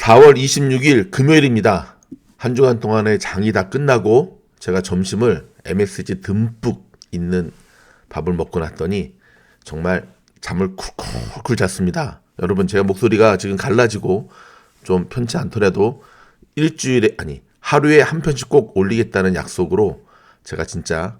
4월 26일 금요일입니다. 한 주간 동안의 장이 다 끝나고 제가 점심을 MSG 듬뿍 있는 밥을 먹고 났더니 정말 잠을 쿨쿨쿨 잤습니다. 여러분 제가 목소리가 지금 갈라지고 좀 편치 않더라도 일주일에 아니 하루에 한 편씩 꼭 올리겠다는 약속으로 제가 진짜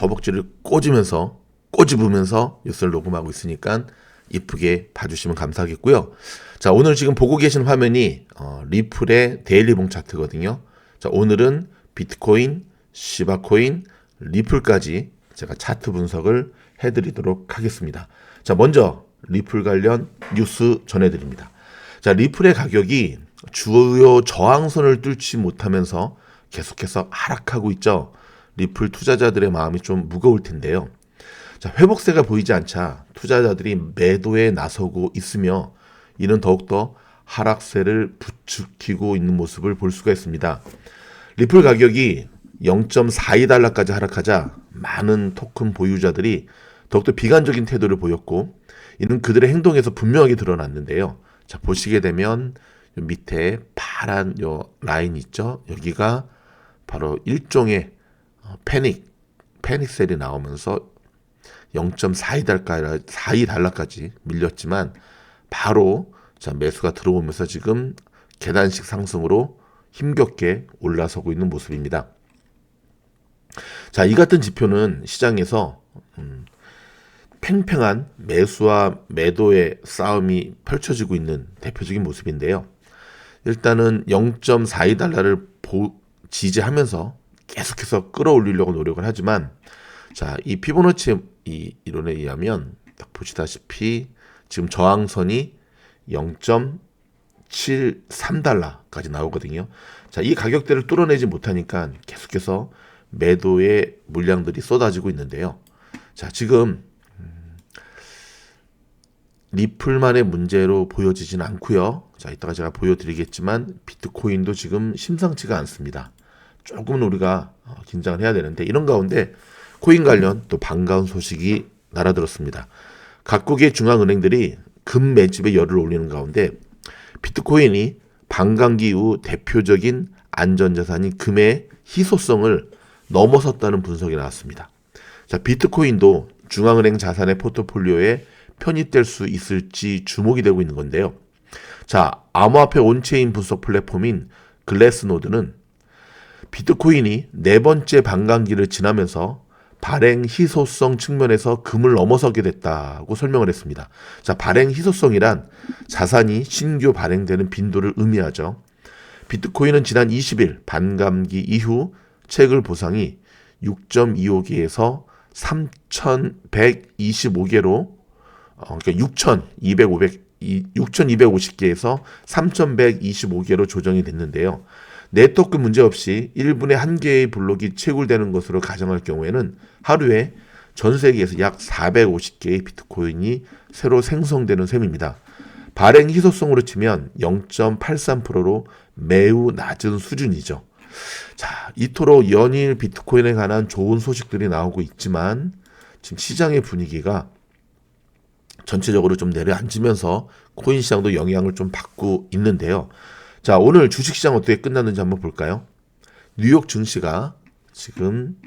허벅지를 꽂으면서 꼬집으면서 뉴스를 녹음하고 있으니까 이쁘게 봐주시면 감사하겠고요. 자 오늘 지금 보고 계신 화면이 어, 리플의 데일리봉 차트거든요. 자 오늘은 비트코인, 시바코인, 리플까지 제가 차트 분석을 해드리도록 하겠습니다. 자 먼저 리플 관련 뉴스 전해드립니다. 자 리플의 가격이 주요 저항선을 뚫지 못하면서 계속해서 하락하고 있죠. 리플 투자자들의 마음이 좀 무거울 텐데요. 자, 회복세가 보이지 않자 투자자들이 매도에 나서고 있으며 이는 더욱더 하락세를 부추기고 있는 모습을 볼 수가 있습니다. 리플 가격이 0.42달러까지 하락하자 많은 토큰 보유자들이 더욱더 비관적인 태도를 보였고 이는 그들의 행동에서 분명하게 드러났는데요. 자, 보시게 되면 요 밑에 파란 요 라인 있죠? 여기가 바로 일종의 어, 패닉, 패닉셀이 나오면서 0.42달러, 42달러까지 밀렸지만 바로 자, 매수가 들어오면서 지금 계단식 상승으로 힘겹게 올라서고 있는 모습입니다. 자, 이 같은 지표는 시장에서 음, 팽팽한 매수와 매도의 싸움이 펼쳐지고 있는 대표적인 모습인데요. 일단은 0.42달러를 지지하면서 계속해서 끌어올리려고 노력을 하지만 자, 이 피보나치 이 이론에 의하면 딱 보시다시피 지금 저항선이 0.73달러까지 나오거든요. 자, 이 가격대를 뚫어내지 못하니까 계속해서 매도의 물량들이 쏟아지고 있는데요. 자, 지금 음, 리플만의 문제로 보여지진 않고요. 자, 이따가 제가 보여드리겠지만 비트코인도 지금 심상치가 않습니다. 조금은 우리가 어, 긴장을 해야 되는데 이런 가운데 코인 관련 또 반가운 소식이 날아들었습니다. 각국의 중앙은행들이 금 매집에 열을 올리는 가운데 비트코인이 반감기 이후 대표적인 안전자산인 금의 희소성을 넘어섰다는 분석이 나왔습니다. 자, 비트코인도 중앙은행 자산의 포트폴리오에 편입될 수 있을지 주목이 되고 있는 건데요. 자, 암호화폐 온체인 분석 플랫폼인 글래스노드는 비트코인이 네 번째 반감기를 지나면서 발행 희소성 측면에서 금을 넘어서게 됐다고 설명을 했습니다. 자, 발행 희소성이란 자산이 신규 발행되는 빈도를 의미하죠. 비트코인은 지난 20일 반감기 이후 채굴 보상이 6.25개에서 3,125개로 어, 그러니까 6,250 6,250개에서 3,125개로 조정이 됐는데요. 네트워크 문제 없이 1분에 1개의 블록이 채굴되는 것으로 가정할 경우에는 하루에 전 세계에서 약 450개의 비트코인이 새로 생성되는 셈입니다. 발행 희소성으로 치면 0.83%로 매우 낮은 수준이죠. 자, 이토록 연일 비트코인에 관한 좋은 소식들이 나오고 있지만 지금 시장의 분위기가 전체적으로 좀 내려앉으면서 코인 시장도 영향을 좀 받고 있는데요. 자, 오늘 주식시장 어떻게 끝났는지 한번 볼까요? 뉴욕 증시가 지금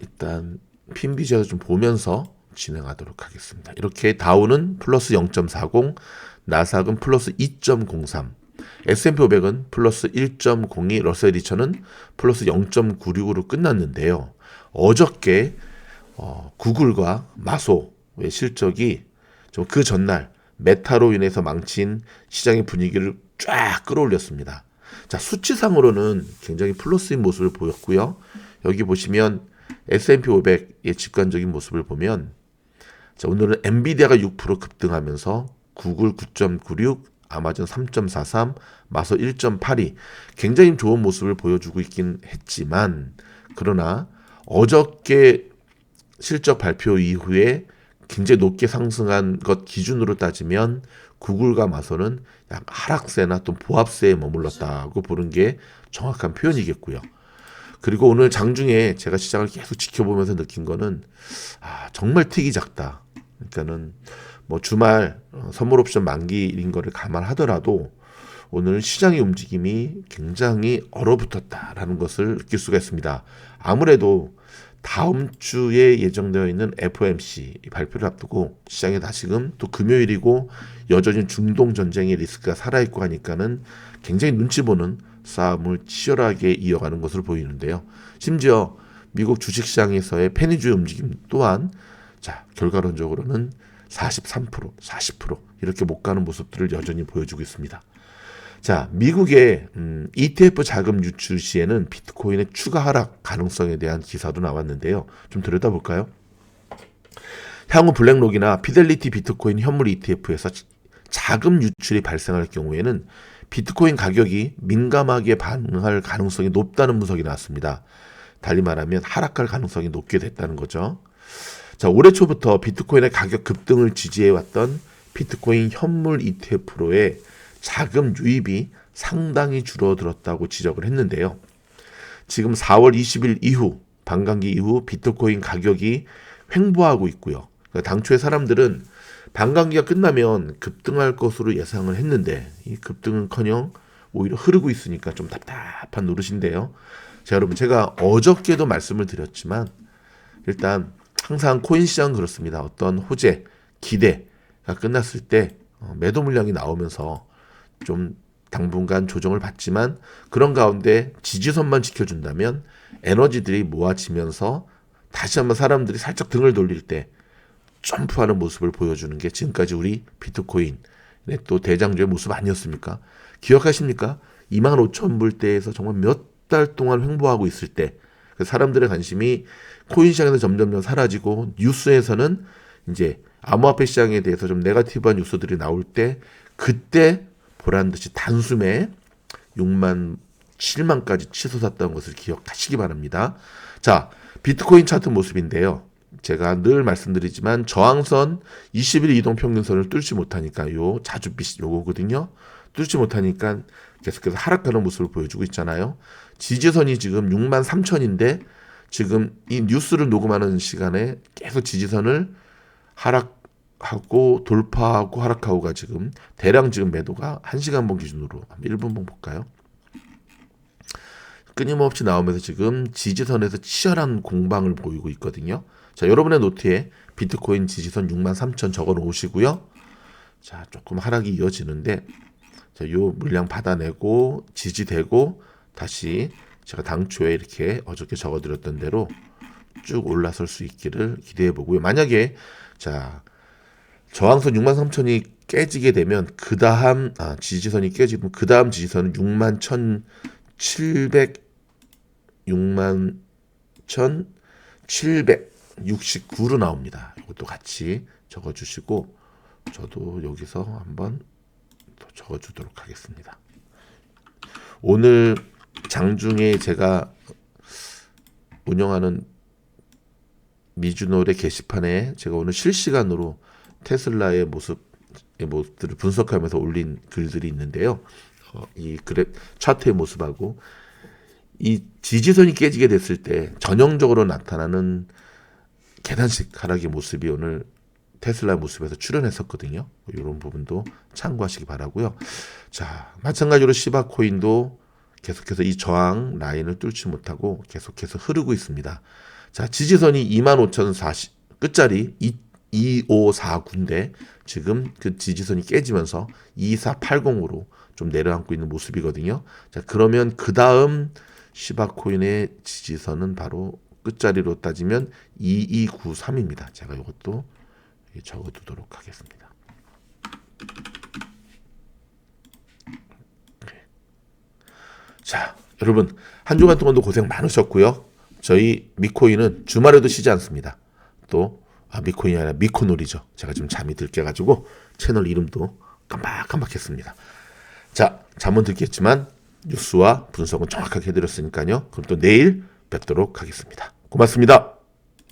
일단 핀비저를 좀 보면서 진행하도록 하겠습니다. 이렇게 다우는 플러스 0.40, 나삭은 플러스 2.03, S&P 500은 플러스 1.02, 러셀 2천은 플러스 0.96으로 끝났는데요. 어저께 어, 구글과 마소의 실적이 좀 그 전날 메타로 인해서 망친 시장의 분위기를 쫙 끌어올렸습니다. 자, 수치상으로는 굉장히 플러스인 모습을 보였고요. 여기 보시면 S&P 500의 직관적인 모습을 보면 자, 오늘은 엔비디아가 6% 급등하면서 구글 9.96, 아마존 3.43, 마소 1.82 굉장히 좋은 모습을 보여주고 있긴 했지만 그러나 어저께 실적 발표 이후에 굉장히 높게 상승한 것 기준으로 따지면 구글과 마소는 약 하락세나 또 보합세에 머물렀다고 보는 게 정확한 표현이겠고요. 그리고 오늘 장중에 제가 시장을 계속 지켜보면서 느낀 거는 아, 정말 틱이 작다. 그러니까는 뭐 주말 어, 선물 옵션 만기인 거를 감안하더라도 오늘 시장의 움직임이 굉장히 얼어붙었다라는 것을 느낄 수가 있습니다. 아무래도 다음 주에 예정되어 있는 FOMC 발표를 앞두고 시장에 다시금 또 금요일이고 여전히 중동 전쟁의 리스크가 살아있고 하니까는 굉장히 눈치 보는 싸움을 치열하게 이어가는 것으로 보이는데요. 심지어 미국 주식시장에서의 페니주의 움직임 또한 자 결과론적으로는 43%, 40% 이렇게 못 가는 모습들을 여전히 보여주고 있습니다. 자, 미국의 음, ETF 자금 유출 시에는 비트코인의 추가 하락 가능성에 대한 기사도 나왔는데요. 좀 들여다볼까요? 향후 블랙록이나 피델리티 비트코인 현물 ETF에서 자금 유출이 발생할 경우에는 비트코인 가격이 민감하게 반응할 가능성이 높다는 분석이 나왔습니다. 달리 말하면 하락할 가능성이 높게 됐다는 거죠. 자, 올해 초부터 비트코인의 가격 급등을 지지해왔던 비트코인 현물 ETF로의 자금 유입이 상당히 줄어들었다고 지적을 했는데요. 지금 4월 20일 이후 반감기 이후 비트코인 가격이 횡보하고 있고요. 그러니까 당초에 사람들은 반감기가 끝나면 급등할 것으로 예상을 했는데 이 급등은커녕 오히려 흐르고 있으니까 좀 답답한 노릇인데요. 자 여러분 제가 어저께도 말씀을 드렸지만 일단 항상 코인 시장은 그렇습니다. 어떤 호재, 기대가 끝났을 때 어, 매도 물량이 나오면서 좀 당분간 조정을 받지만 그런 가운데 지지선만 지켜준다면 에너지들이 모아지면서 다시 한번 사람들이 살짝 등을 돌릴 때 점프하는 모습을 보여주는 게 지금까지 우리 비트코인의 또 대장주의 모습 아니었습니까? 기억하십니까? 2만 5천 불대에서 정말 몇 달 동안 횡보하고 있을 때그 사람들의 관심이 코인 시장에서 점점점 사라지고 뉴스에서는 이제 암호화폐 시장에 대해서 좀 네가티브한 뉴스들이 나올 때 그때 보란 듯이 단숨에 6만 7만까지 치솟았던 것을 기억하시기 바랍니다. 자, 비트코인 차트 모습인데요. 제가 늘 말씀드리지만 저항선 20일 이동 평균선을 뚫지 못하니까 요 자주빛 요거거든요. 뚫지 못하니까 계속해서 하락하는 모습을 보여주고 있잖아요. 지지선이 지금 6만 3천인데 지금 이 뉴스를 녹음하는 시간에 계속 지지선을 하락 하고 돌파하고 하락하고가 지금 대량 지금 매도가 1시간 번 기준으로 1분 번 볼까요? 끊임없이 나오면서 지금 지지선에서 치열한 공방을 보이고 있거든요. 자, 여러분의 노트에 비트코인 지지선 6만 3천 적어 놓으시고요. 자, 조금 하락이 이어지는데 자, 요 물량 받아내고 지지되고 다시 제가 당초에 이렇게 어저께 적어 드렸던 대로 쭉 올라설 수 있기를 기대해 보고요. 만약에 자, 저항선 6만 3천이 깨지게 되면 그 다음 아, 지지선이 깨지면 그 다음 지지선은 6만 1,700 6만 1,769로 나옵니다. 이것도 같이 적어주시고 저도 여기서 한번 적어주도록 하겠습니다. 오늘 장중에 제가 운영하는 미주노래 게시판에 제가 오늘 실시간으로 테슬라의 모습의 모습들을 분석하면서 올린 글들이 있는데요. 어, 이 그래 차트의 모습하고 이 지지선이 깨지게 됐을 때 전형적으로 나타나는 계단식 하락의 모습이 오늘 테슬라 모습에서 출현했었거든요. 이런 부분도 참고하시기 바라고요. 자, 마찬가지로 시바 코인도 계속해서 이 저항 라인을 뚫지 못하고 계속해서 흐르고 있습니다. 자, 지지선이 25,040 끝자리 2549인데 지금 그 지지선이 깨지면서 2480으로 좀 내려앉고 있는 모습이거든요. 자, 그러면 그 다음 시바코인의 지지선은 바로 끝자리로 따지면 2293입니다. 제가 이것도 적어두도록 하겠습니다. 자, 여러분 한 주간 동안도 고생 많으셨고요. 저희 미코인은 주말에도 쉬지 않습니다. 또 아, 미코인이 아니라 미코놀이죠. 제가 좀 잠이 들게 가지고 채널 이름도 깜박깜박했습니다. 자, 잠은 듣겠지만 뉴스와 분석은 정확하게 해드렸으니까요. 그럼 또 내일 뵙도록 하겠습니다. 고맙습니다.